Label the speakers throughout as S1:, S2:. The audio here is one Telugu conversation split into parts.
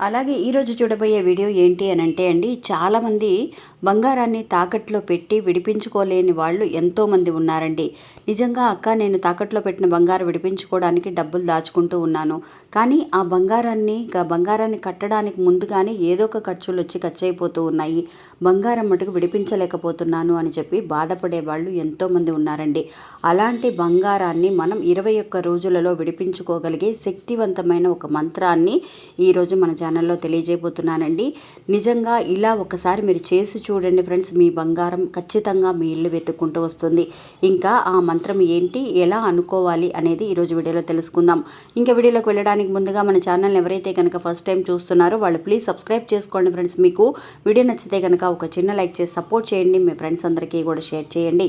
S1: అలాగే ఈరోజు చూడబోయే వీడియో ఏంటి అని అంటే అండి చాలామంది బంగారాన్ని తాకట్లో పెట్టి విడిపించుకోలేని వాళ్ళు ఎంతోమంది ఉన్నారండి. నిజంగా అక్క నేను తాకట్లో పెట్టిన బంగారం విడిపించుకోవడానికి డబ్బులు దాచుకుంటూ ఉన్నాను. కానీ ఆ బంగారాన్ని బంగారాన్ని కట్టడానికి ముందుగానే ఏదో ఒక ఖర్చులు వచ్చి ఖర్చు అయిపోతూ ఉన్నాయి. బంగారం మటుకు విడిపించలేకపోతున్నాను అని చెప్పి బాధపడే వాళ్ళు ఎంతోమంది ఉన్నారండి. అలాంటి బంగారాన్ని మనం ఇరవై ఒక్క రోజులలో విడిపించుకోగలిగే శక్తివంతమైన ఒక మంత్రాన్ని ఈరోజు మన ఛానల్లో తెలియజేయబోతున్నానండి. నిజంగా ఇలా ఒకసారి మీరు చేసి చూడండి ఫ్రెండ్స్ మీ బంగారం ఖచ్చితంగా మీ ఇల్లు వెతుక్కుంటూ వస్తుంది. ఇంకా ఆ మంత్రం ఏంటి ఎలా అనుకోవాలి అనేది ఈరోజు వీడియోలో తెలుసుకుందాం. ఇంకా వీడియోలోకి వెళ్ళడానికి ముందుగా మన ఛానల్ ఎవరైతే కనుక ఫస్ట్ టైం చూస్తున్నారో వాళ్ళు ప్లీజ్ సబ్స్క్రైబ్ చేసుకోండి ఫ్రెండ్స్. మీకు వీడియో నచ్చితే కనుక ఒక చిన్న లైక్ చేసి సపోర్ట్ చేయండి. మీ ఫ్రెండ్స్ అందరికీ కూడా షేర్ చేయండి.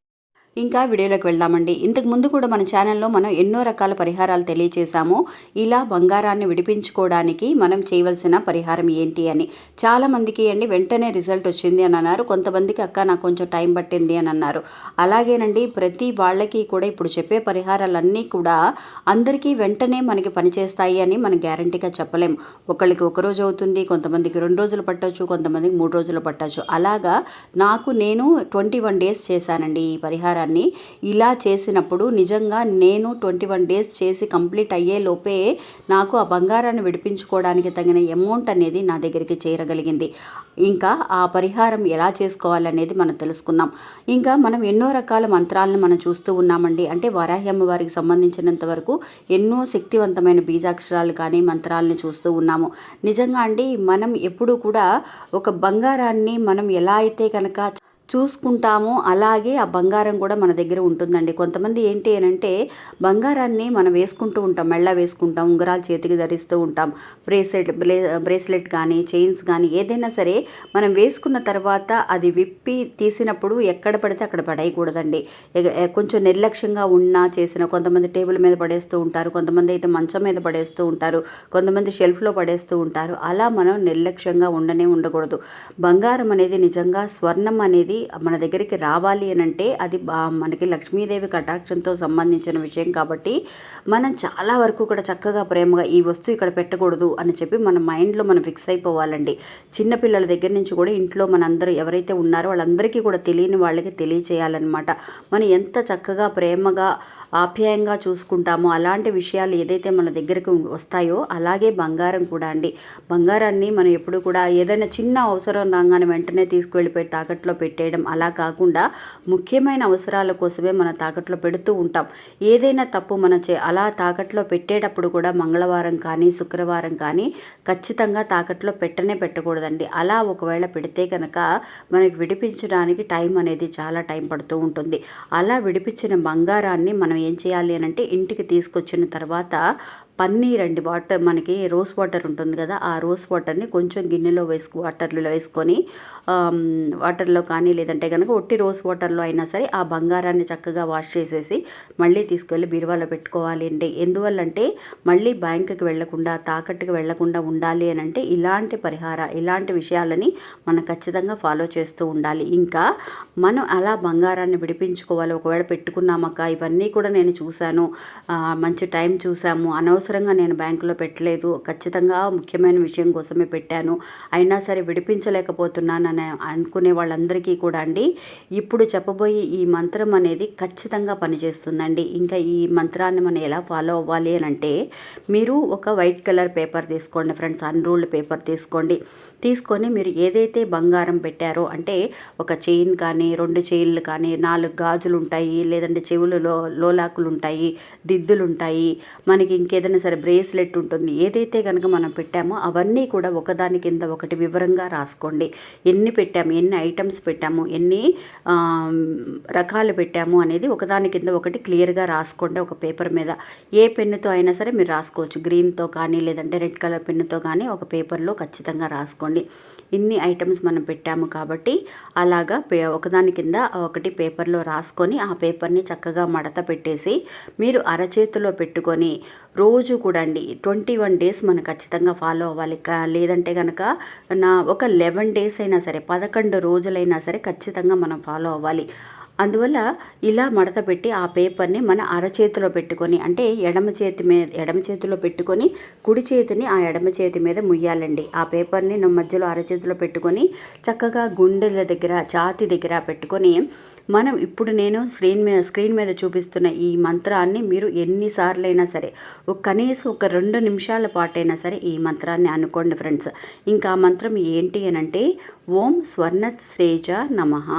S1: ఇంకా వీడియోలోకి వెళ్దామండి. ఇంతకు ముందు కూడా మన ఛానల్లో మనం ఎన్నో రకాల పరిహారాలు తెలియచేశాము. ఇలా బంగారాన్ని విడిపించుకోవడానికి మనం చేయవలసిన పరిహారం ఏంటి అని. చాలామందికి అండి వెంటనే రిజల్ట్ వచ్చింది అని అన్నారు. కొంతమందికి అక్క నాకు కొంచెం టైం పట్టింది అని అన్నారు. అలాగేనండి ప్రతి వాళ్ళకి కూడా ఇప్పుడు చెప్పే పరిహారాలన్నీ కూడా అందరికీ వెంటనే మనకి పనిచేస్తాయి అని మనం గ్యారంటీగా చెప్పలేం. ఒకళ్ళకి ఒక రోజు అవుతుంది కొంతమందికి రెండు రోజులు పట్టవచ్చు కొంతమందికి మూడు రోజులు పట్టవచ్చు అలాగా నాకు నేను ట్వంటీ వన్ డేస్ చేశానండి ఈ పరిహారం పరిహారాన్ని ఇలా చేసినప్పుడు నిజంగా నేను ట్వంటీ వన్ డేస్ చేసి కంప్లీట్ అయ్యే లోపే నాకు ఆ బంగారాన్ని విడిపించుకోవడానికి తగిన అమౌంట్ అనేది నా దగ్గరికి చేరగలిగింది. ఇంకా ఆ పరిహారం ఎలా చేసుకోవాలనేది మనం తెలుసుకుందాం. ఇంకా మనం ఎన్నో రకాల మంత్రాలను మనం చూస్తూ ఉన్నామండి. అంటే వరాహ్యమ్మ వారికి సంబంధించినంత వరకు ఎన్నో శక్తివంతమైన బీజాక్షరాలు కానీ మంత్రాలను చూస్తూ ఉన్నాము. నిజంగా అండి మనం ఎప్పుడూ కూడా ఒక బంగారాన్ని మనం ఎలా అయితే కనుక చూసుకుంటామో. అలాగే ఆ బంగారం కూడా మన దగ్గర ఉంటుందండి. కొంతమంది ఏంటి అని అంటే బంగారాన్ని మనం వేసుకుంటూ ఉంటాం. మెళ్ళ వేసుకుంటాం ఉంగరాలు చేతికి ధరిస్తూ ఉంటాం. బ్రేస్లెట్ బ్లే బ్రేస్లెట్ కానీ చైన్స్ కానీ ఏదైనా సరే మనం వేసుకున్న తర్వాత అది విప్పి తీసినప్పుడు ఎక్కడ పడితే అక్కడ పడేయకూడదండి. కొంచెం నిర్లక్ష్యంగా ఉన్నా చేసిన కొంతమంది టేబుల్ మీద పడేస్తూ ఉంటారు. కొంతమంది అయితే మంచం మీద పడేస్తూ ఉంటారు. కొంతమంది షెల్ఫ్లో పడేస్తూ ఉంటారు. అలా మనం నిర్లక్ష్యంగా ఉండనే ఉండకూడదు. బంగారం అనేది నిజంగా స్వర్ణం అనేది మన దగ్గరికి రావాలి అని అంటే అది మనకి లక్ష్మీదేవి కటాక్షంతో సంబంధించిన విషయం కాబట్టి మనం చాలా వరకు కూడా చక్కగా ప్రేమగా ఈ వస్తువు ఇక్కడ పెట్టకూడదు అని చెప్పి మన మైండ్లో మనం ఫిక్స్ అయిపోవాలండి. చిన్నపిల్లల దగ్గర నుంచి కూడా ఇంట్లో మనందరూ ఎవరైతే ఉన్నారో వాళ్ళందరికీ కూడా తెలియని వాళ్ళకి తెలియచేయాలన్నమాట. మనం ఎంత చక్కగా ప్రేమగా ఆప్యాయంగా చూసుకుంటామో అలాంటి విషయాలు ఏదైతే మన దగ్గరకు వస్తాయో అలాగే బంగారం కూడా అండి. బంగారాన్ని మనం ఎప్పుడు కూడా ఏదైనా చిన్న అవసరం రాగానే వెంటనే తీసుకువెళ్ళిపోయి తాకట్లో పెట్టేయడం అలా కాకుండా ముఖ్యమైన అవసరాల కోసమే మనం తాకట్లో పెడుతూ ఉంటాం. ఏదైనా తప్పు మన చే అలా తాకట్లో పెట్టేటప్పుడు కూడా మంగళవారం కానీ శుక్రవారం కానీ ఖచ్చితంగా తాకట్లో పెట్టనే పెట్టకూడదండి. అలా ఒకవేళ పెడితే కనుక మనకి విడిపించడానికి టైం అనేది చాలా టైం పడుతూ ఉంటుంది. అలా విడిపించిన బంగారాన్ని మనం ఏం చేయాలి అని అంటే ఇంటికి తీసుకొచ్చిన తర్వాత పన్నీర్ అండి వాటర్ మనకి రోస్ వాటర్ ఉంటుంది కదా ఆ రోస్ వాటర్ని కొంచెం గిన్నెలో వేసుకు వాటర్లో వేసుకొని వాటర్లో కానీ లేదంటే కనుక ఒట్టి రోస్ వాటర్లో అయినా సరే ఆ బంగారాన్ని చక్కగా వాష్ చేసేసి మళ్ళీ తీసుకెళ్ళి బీరువాలో పెట్టుకోవాలి అండి. ఎందువల్లంటే మళ్ళీ బ్యాంకుకి వెళ్ళకుండా తాకట్టుకి వెళ్ళకుండా ఉండాలి అని అంటే ఇలాంటి పరిహార ఇలాంటి విషయాలని మనం ఖచ్చితంగా ఫాలో చేస్తూ ఉండాలి. ఇంకా మనం అలా బంగారాన్ని విడిపించుకోవాలి. ఒకవేళ పెట్టుకున్నామక్క ఇవన్నీ కూడా నేను చూశాను. మంచి టైం చూసాము అనవసరంగా నేను బ్యాంకులో పెట్టలేదు. ఖచ్చితంగా ముఖ్యమైన విషయం కోసమే పెట్టాను. అయినా సరే విడిపించలేకపోతున్నానని అనుకునే వాళ్ళందరికీ కూడా అండి ఇప్పుడు చెప్పబోయే ఈ మంత్రం అనేది ఖచ్చితంగా పనిచేస్తుందండి. ఇంకా ఈ మంత్రాన్ని మనం ఎలా ఫాలో అవ్వాలి అని అంటే మీరు ఒక వైట్ కలర్ పేపర్ తీసుకోండి ఫ్రెండ్స్ అన్రూల్డ్ పేపర్ తీసుకోండి. తీసుకొని మీరు ఏదైతే బంగారం పెట్టారో అంటే ఒక చైన్ కానీ రెండు చైన్లు కానీ నాలుగు గాజులు ఉంటాయి లేదంటే చెవులలో లోలాకులు ఉంటాయి దిద్దులు ఉంటాయి మనకి ఇంకేదైనా ఏదైనా సరే బ్రేస్లెట్ ఉంటుంది. ఏదైతే కనుక మనం పెట్టామో అవన్నీ కూడా ఒకదాని కింద ఒకటి వివరంగా రాసుకోండి. ఎన్ని పెట్టాము ఎన్ని ఐటమ్స్ పెట్టాము ఎన్ని రకాలు పెట్టాము అనేది ఒకదాని కింద ఒకటి క్లియర్గా రాసుకోండి ఒక పేపర్ మీద. ఏ పెన్నుతో అయినా సరే మీరు రాసుకోవచ్చు. గ్రీన్తో కానీ లేదంటే రెడ్ కలర్ పెన్నుతో కానీ ఒక పేపర్లో ఖచ్చితంగా రాసుకోండి. ఇన్ని ఐటమ్స్ మనం పెట్టాము కాబట్టి అలాగా పే- ఒకదాని కింద ఒకటి పేపర్లో రాసుకొని ఆ పేపర్ని చక్కగా మడత పెట్టేసి మీరు అరచేతిలో పెట్టుకొని రోజు కూడా అండి ట్వంటీ వన్ డేస్ మనం ఖచ్చితంగా ఫాలో అవ్వాలి. లేదంటే కనుక నా ఒక లెవెన్ డేస్ అయినా సరే పదకొండు రోజులైనా సరే ఖచ్చితంగా మనం ఫాలో అవ్వాలి. అందువల్ల ఇలా మడత పెట్టి ఆ పేపర్ని మన అరచేతిలో పెట్టుకొని అంటే ఎడమ చేతి మీద ఎడమ చేతిలో పెట్టుకొని కుడి చేతిని ఆ ఎడమ చేతి మీద ముయ్యాలండి. ఆ పేపర్ని నా మధ్యలో అరచేతిలో పెట్టుకొని చక్కగా గుండెల దగ్గర ఛాతి దగ్గర పెట్టుకొని మనం ఇప్పుడు నేను స్క్రీన్ మీద స్క్రీన్ మీద చూపిస్తున్న ఈ మంత్రాన్ని మీరు ఎన్నిసార్లైనా సరే ఒక కనీసం ఒక రెండు నిమిషాల పాటైనా సరే ఈ మంత్రాన్ని అనుకోండి ఫ్రెండ్స్ ఇంకా మంత్రం ఏంటి అని అంటే ఓం స్వర్ణ శ్రేజ నమః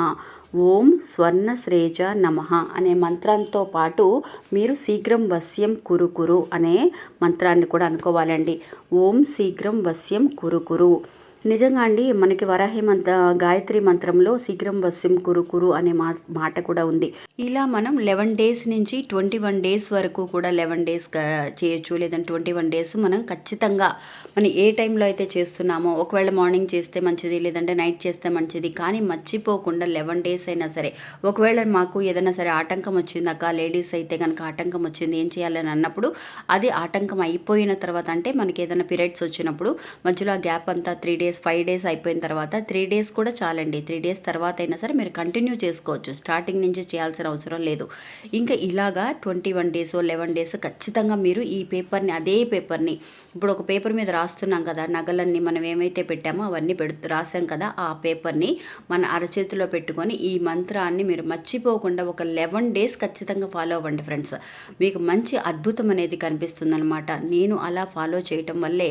S1: ఓం స్వర్ణ శ్రేజ నమ అనే మంత్రంతో పాటు మీరు శీఘ్రం వశ్యం కురుకురు అనే మంత్రాన్ని కూడా అనుకోవాలండి. ఓం శీఘ్రం వశ్యం కురుకురు నిజంగా అండి మనకి వరాహి మంత్ర గాయత్రి మంత్రంలో శీఘ్రం వశ్యం కురు కురు అనే మా మాట కూడా ఉంది. ఇలా మనం లెవెన్ డేస్ నుంచి ట్వంటీ వన్ డేస్ వరకు కూడా లెవెన్ డేస్ చేయొచ్చు. లేదంటే ట్వంటీ వన్ డేస్ మనం ఖచ్చితంగా మనం ఏ టైంలో అయితే చేస్తున్నామో ఒకవేళ మార్నింగ్ చేస్తే మంచిది లేదంటే నైట్ చేస్తే మంచిది కానీ మర్చిపోకుండా లెవెన్ డేస్ అయినా సరే ఒకవేళ మాకు ఏదైనా సరే ఆటంకం వచ్చింది అక్క లేడీస్ అయితే కనుక ఆటంకం వచ్చింది ఏం చేయాలని అన్నప్పుడు అది ఆటంకం అయిపోయిన తర్వాత అంటే మనకి ఏదైనా పీరియడ్స్ వచ్చినప్పుడు మధ్యలో ఆ గ్యాప్ అంతా త్రీ డేస్ ఫైవ్ డేస్ అయిపోయిన తర్వాత త్రీ డేస్ కూడా చాలండి. త్రీ డేస్ తర్వాత అయినా సరే మీరు కంటిన్యూ చేసుకోవచ్చు. స్టార్టింగ్ నుంచి చేయాల్సిన అవసరం లేదు. ఇంకా ఇలాగా twenty one days eleven days ఖచ్చితంగా మీరు ఈ పేపర్ని అదే పేపర్ని ఇప్పుడు ఒక పేపర్ మీద రాస్తున్నాం కదా నగలన్నీ మనం ఏమైతే పెట్టామో అవన్నీ పెడు రాసాం కదా ఆ పేపర్ని మన అరచేతిలో పెట్టుకొని ఈ మంత్రాన్ని మీరు మర్చిపోకుండా ఒక లెవెన్ డేస్ ఖచ్చితంగా ఫాలో అవ్వండి ఫ్రెండ్స్ మీకు మంచి అద్భుతం అనేది కనిపిస్తుందన్నమాట. నేను అలా ఫాలో చేయటం వల్లే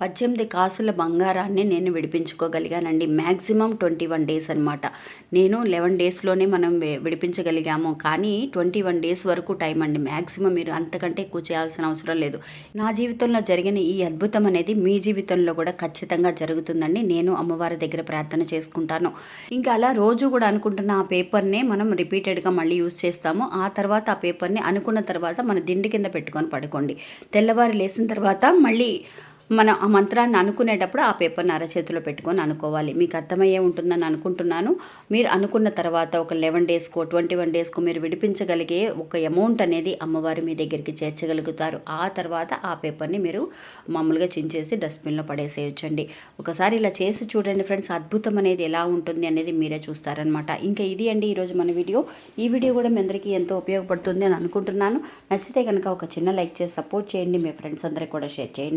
S1: పద్దెనిమిది కాసుల బంగారాన్ని నేను విడిపించుకోగలిగానండి. మ్యాక్సిమం ట్వంటీ వన్ డేస్ అనమాట నేను లెవెన్ డేస్లోనే మనం విడిపించగలిగాము. కానీ ట్వంటీ వన్ డేస్ వరకు టైం అండి. మ్యాక్సిమం మీరు అంతకంటే ఎక్కువ చేయాల్సిన అవసరం లేదు. నా జీవితంలో జరిగిన ఈ అద్భుతం అనేది మీ జీవితంలో కూడా ఖచ్చితంగా జరుగుతుందండి. నేను అమ్మవారి దగ్గర ప్రార్థన చేసుకుంటాను. ఇంకా అలా రోజు కూడా అనుకుంటున్న ఆ పేపర్నే మనం రిపీటెడ్గా మళ్ళీ యూజ్ చేస్తాము. ఆ తర్వాత ఆ పేపర్ని అనుకున్న తర్వాత మన దిండి కింద పెట్టుకొని పడుకోండి. తెల్లవారు లేచిన తర్వాత మళ్ళీ మనం ఆ మంత్రాన్ని అనుకునేటప్పుడు ఆ పేపర్ని అరచేతిలో పెట్టుకొని అనుకోవాలి. మీకు అర్థమయ్యే ఉంటుందని అనుకుంటున్నాను. మీరు అనుకున్న తర్వాత ఒక లెవెన్ డేస్కో ట్వంటీ వన్ డేస్కో మీరు విడిపించగలిగే ఒక అమౌంట్ అనేది అమ్మవారి మీ దగ్గరికి చేర్చగలుగుతారు. ఆ తర్వాత ఆ పేపర్ని మీరు మామూలుగా చించేసి డస్ట్బిన్లో పడేసేయచ్చండి. ఒకసారి ఇలా చేసి చూడండి ఫ్రెండ్స్ అద్భుతం అనేది ఎలా ఉంటుంది అనేది మీరే చూస్తారనమాట ఇంకా ఇది అండి ఈరోజు మన వీడియో. ఈ వీడియో కూడా మీ అందరికీ ఎంతో ఉపయోగపడుతుంది అని అనుకుంటున్నాను. నచ్చితే కనుక ఒక చిన్న లైక్ చేసి సపోర్ట్ చేయండి. మీ ఫ్రెండ్స్ అందరికీ కూడా షేర్ చేయండి.